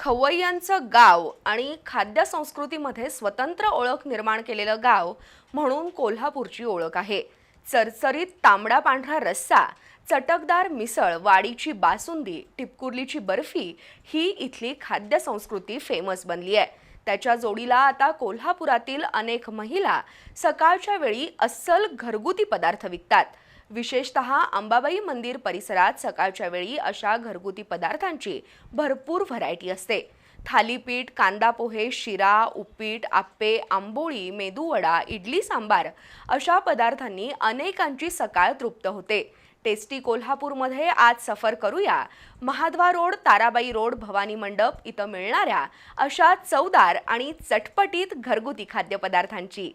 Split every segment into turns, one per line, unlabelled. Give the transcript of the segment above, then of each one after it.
खवय्यांचं गाव आणि खाद्य संस्कृतीमध्ये स्वतंत्र ओळख निर्माण केलेलं गाव म्हणून कोल्हापूरची ओळख आहे. चरचरीत तांबडा पांढरा रस्सा चटकदार मिसळ वाडीची बासुंदी टिपकुर्लीची बर्फी ही इथली खाद्य संस्कृती फेमस बनली आहे. त्याच्या जोडीला आता कोल्हापुरातील अनेक महिला सकाळच्या वेळी अस्सल घरगुती पदार्थ विकतात. विशेषतः अंबाबाई मंदिर परिसरात सकाळच्या वेळी अशा घरगुती पदार्थांची भरपूर व्हरायटी असते. थालीपीठ कांदा पोहे शिरा उपीट आप्पे आंबोळी मेदूवडा इडली सांबार अशा पदार्थांनी अनेकांची सकाळ तृप्त होते. टेस्टी कोल्हापूरमध्ये आज सफर करूया. महाद्वा रोड ताराबाई रोड भवानी मंडप इथं मिळणाऱ्या अशा चवदार आणि चटपटीत घरगुती खाद्यपदार्थांची.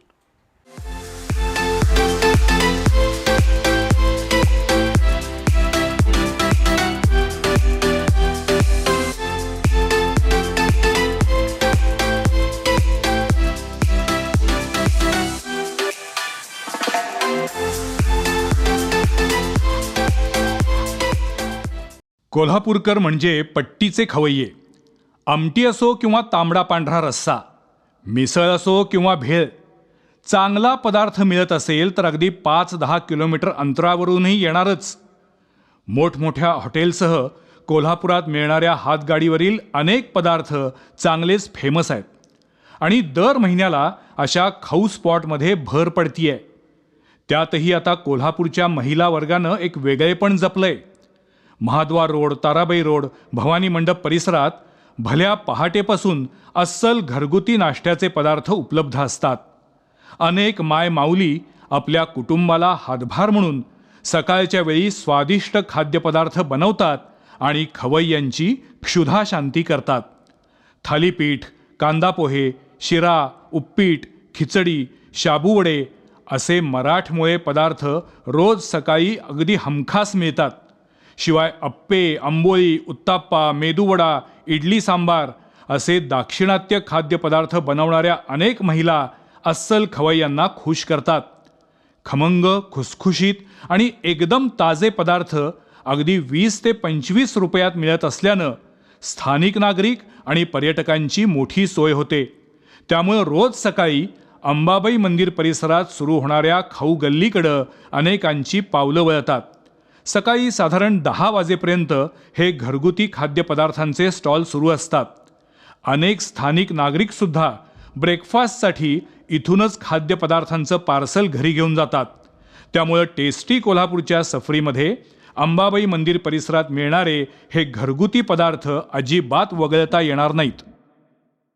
कोल्हापूरकर म्हणजे पट्टीचे खवय्ये. आमटी असो किंवा तांबडा पांढरा रस्सा मिसळ असो किंवा भेळ चांगला पदार्थ मिळत असेल तर अगदी पाच दहा किलोमीटर अंतरावरूनही येणारच. मोठमोठ्या हॉटेलसह कोल्हापुरात मिळणाऱ्या हातगाडीवरील अनेक पदार्थ चांगलेच फेमस आहेत. आणि दर महिन्याला अशा खाऊ स्पॉटमध्ये भर पडतीये. त्यातही आता कोल्हापूरच्या महिला वर्गानं एक वेगळेपण जपलंय. महाद्वार रोड ताराबाई रोड भवानी मंडप परिसरात भल्या पहाटेपासून अस्सल घरगुती नाश्त्याचे पदार्थ उपलब्ध असतात. अनेक माय माऊली आपल्या कुटुंबाला हातभार म्हणून सकाळच्या वेळी स्वादिष्ट खाद्यपदार्थ बनवतात आणि खवय्यांची क्षुधा शांती करतात. थालीपीठ कांदा पोहे शिरा उप्पीट खिचडी शाबूवडे असे मराठमोळे पदार्थ रोज सकाळी अगदी हमखास मिळतात. शिवाय अप्पे आंबोळी उत्ताप्पा मेदूवडा इडली सांबार असे दाक्षिणात्य खाद्यपदार्थ बनवणाऱ्या अनेक महिला अस्सल खवय्यांना खुश करतात. खमंग खुसखुशीत आणि एकदम ताजे पदार्थ अगदी वीस ते पंचवीस रुपयात मिळत असल्यानं स्थानिक नागरिक आणि पर्यटकांची मोठी सोय होते. त्यामुळं रोज सकाळी अंबाबाई मंदिर परिसरात सुरू होणाऱ्या खाऊ गल्लीकडं अनेकांची पावलं वळतात. सकाळी साधारण दहा वाजेपर्यंत हे घरगुती खाद्यपदार्थांचे स्टॉल सुरू असतात. अनेक स्थानिक नागरिकसुद्धा ब्रेकफास्टसाठी इथूनच खाद्यपदार्थांचं पार्सल घरी घेऊन जातात. त्यामुळं टेस्टी कोल्हापूरच्या सफरीमध्ये अंबाबाई मंदिर परिसरात मिळणारे हे घरगुती पदार्थ अजिबात वगळता येणार नाहीत.